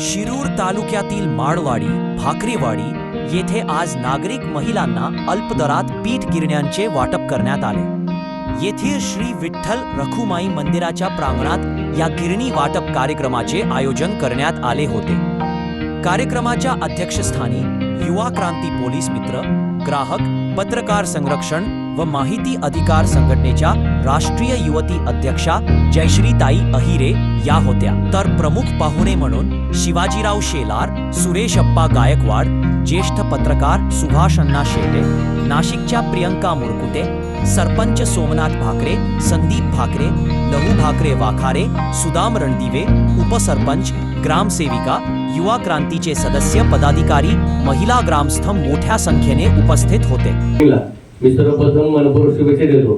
शिरूर तालुक्यातील माळवाडी भाकरीवाडी येथे आज नागरिक महिलांना अल्पदरात पीठ गिरण्यांचे वाटप करण्यात आले. येथील श्री विठ्ठल रखुमाई मंदिराच्या प्रांगणात या गिरणी वाटप कार्यक्रमाचे आयोजन करण्यात आले होते. कार्यक्रमाच्या अध्यक्षस्थानी युवा क्रांती पोलीस मित्र ग्राहक पत्रकार संरक्षण व माहिती अधिकार संघटनेच्या राष्ट्रीय युवती अध्यक्षा जयश्रीताई अहिरे या होत्या. तर प्रमुख पाहुणे म्हणून शिवाजीराव शेलार सुरेश अप्पा गायकवाड ज्येष्ठ पत्रकार सुभाष अण्णा शेटे नाशिकच्या प्रियंका मुरकुटे सरपंच सोमनाथ भाकरे संदीप भाकरे लहू भाकरे वाखारे सुदाम रणदिवे उपसरपंच ग्रामसेविका युवा क्रांतीचे सदस्य पदाधिकारी महिला ग्रामस्थ मोठ्या संख्येने उपस्थित होते. मी सर्वप्रथम मनपूर्वक शुभेच्छा देतो.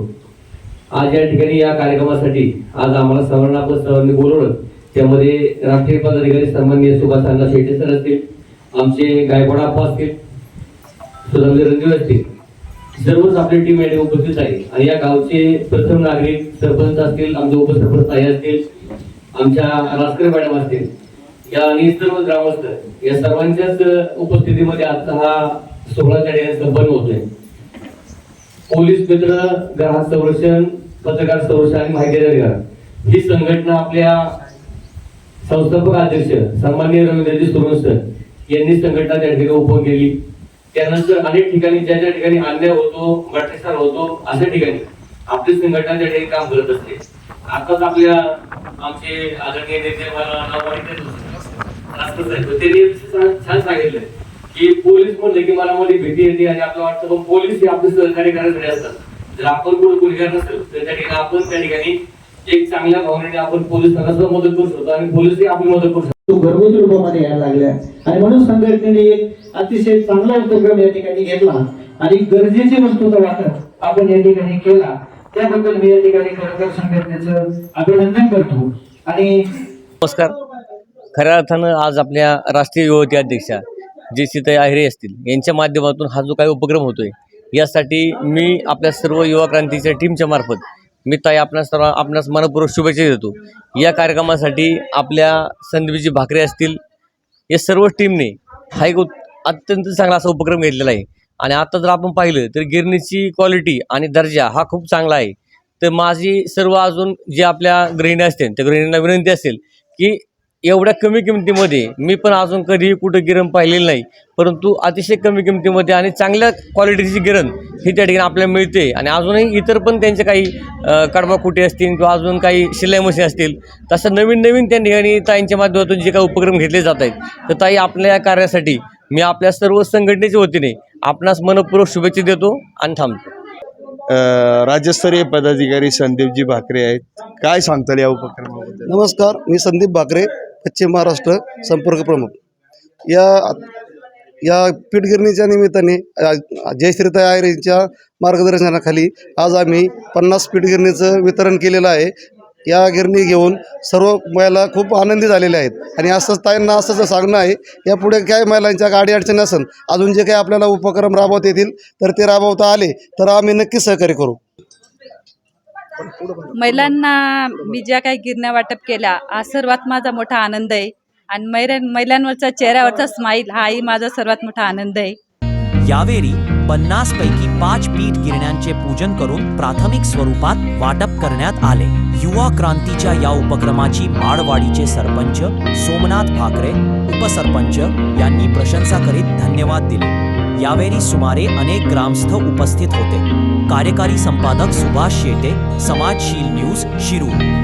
आज या ठिकाणी या कार्यक्रमासाठी आज आम्हाला सर्वांना आपण सर्वांनी बोलवलं. त्यामध्ये राष्ट्रीय पदाधिकारी सन्माननीय सुभाष अण्णा शेटे सर असतील आमचे गायकवाड अप्पा असतील सुधामजी रणजीव असतील. सर्वच आपली टीम या उपस्थित आहे. आणि या गावचे प्रथम नागरिक सरपंच असतील आमचे उपसरपंच ताई असतील आमच्या राजकर मॅडम असतील या आणि सर्व ग्रामस्थ या सर्वांच्याच उपस्थितीमध्ये आजचा हा सोहळा त्या ठिकाणी संपन्न होतोय. पोलीस मित्र ग्राहक संरक्षण पत्रकार संरक्षण आणि माहिती ही संघटना आपल्या संस्थापक अध्यक्ष सन्माननीय रवींद्रजी सुरवंशर यांनी संघटना त्या ठिकाणी ओपन केली. त्यानंतर अनेक ठिकाणी ज्या ज्या ठिकाणी अन्याय होतो भ्रष्टाचार होतो अशा ठिकाणी आपली संघटना त्या ठिकाणी काम करत असते. आताच आपल्या आमचे आदरणीय नेते मला नाव माहिती त्यांनी छान- छान सांगितलं की पोलीस म्हणले की मला मध्ये भीती येते आणि आपलं वाटतं पण पोलीस हे आपले सहकार्य करण्यासाठी असतात. जर आपण कोणी गुन्हेगार नसेल तर त्या ठिकाणी आपण त्या ठिकाणी एक चांगल्या भावनेने आपण पोलिसांना सुद्धा मदत करू शकतो आणि पोलीसही आपली मदत करू शकतो. तो घरगुती रूपामध्ये यायला लागल्या. आणि म्हणून संघटनेने एक अतिशय चांगला उपक्रम या ठिकाणी घेतला. आणि गरजेची वस्तूचा वाटप आपण या ठिकाणी केला. त्याबद्दल मी या ठिकाणी खरोखर संघटनेचं अभिनंदन करतो. आणि नमस्कार. खऱ्या अर्थानं आज आपल्या राष्ट्रीय युवती अध्यक्षा जे सीताई आहिरे असतील यांच्या माध्यमातून हा जो काही उपक्रम होतोय यासाठी मी आपल्या सर्व युवा क्रांतीच्या टीमच्या मार्फत मी ताई आपणास सर्व आपणास मनपूर्वक शुभेच्छा देतो. या कार्यक्रमासाठी आपल्या संदीपजी भाकरे असतील या सर्व टीमने हा एक अत्यंत चांगला असा उपक्रम घेतलेला आहे. आणि आता जर आपण पाहिलं तर गिरणीची क्वालिटी आणि दर्जा हा खूप चांगला आहे. तर माझी सर्व अजून जे आपल्या गृहिणी असतील त्या गृहिणींना विनंती असेल की एवढ्या कमी किमतीमध्ये मी पण अजून कधीही कुठं गिरण पाहिलेलं नाही परंतु अतिशय कमी किमतीमध्ये आणि चांगल्या क्वालिटीची गिरण ही त्या ठिकाणी आपल्याला मिळते. आणि अजूनही इतर पण त्यांचे काही अ, कडबाकुटी असतील किंवा अजून काही शिलाई मशीन असतील तसं नवीन नवीन त्या ठिकाणी ताईंच्या माध्यमातून जे काही उपक्रम घेतले जात आहेत तर ताई आपल्या या कार्यासाठी मी आपल्या सर्व संघटनेच्या वतीने आपणास मनपूर्वक शुभेच्छा देतो आणि थांबतो. राज्यस्तरीय पदाधिकारी संदीपजी भाकरे आहेत. काय सांगताल या उपक्रमाबद्दल? नमस्कार मी संदीप भाकरे पश्चिम महाराष्ट्र संपर्क प्रमुख. या या पीठगिरणीच्या निमित्ताने जयश्रीता जयश्रीताई यांच्या मार्गदर्शनाखाली आज आम्ही पन्नास पीठगिरणीचं वितरण केलेलं आहे. या गिरणी घेऊन सर्व महिला खूप आनंदी झालेल्या आहेत. आणि असंच ताईंना असंच सांगणं आहे यापुढे काय महिलांच्या गाडी अडचणी असेल अजून जे काही आपल्याला उपक्रम राबवता येतील तर ते राबवता आले तर आम्ही नक्की सहकार्य करू. महिलांना मी ज्या काही गिरण्या वाटप केल्या हा सर्वात माझा मोठा आनंद आहे. आणि महिला महिलांवरचा चेहऱ्यावरचा स्माईल हाही माझा सर्वात मोठा आनंद आहे. यावेळी पन्नास पैकी पाच पीठ गिरण्यांचे पूजन करून प्राथमिक स्वरूपात वाटप करण्यात आले. युवा क्रांतीच्या या उपक्रमाची माळवाडीचे सरपंच सोमनाथ भाकरे उपसरपंच यांनी प्रशंसा करीत धन्यवाद दिले. यावेळी सुमारे अनेक ग्रामस्थ उपस्थित होते. कार्यकारी संपादक सुभाष शेटे समाजशील न्यूज शिरूर.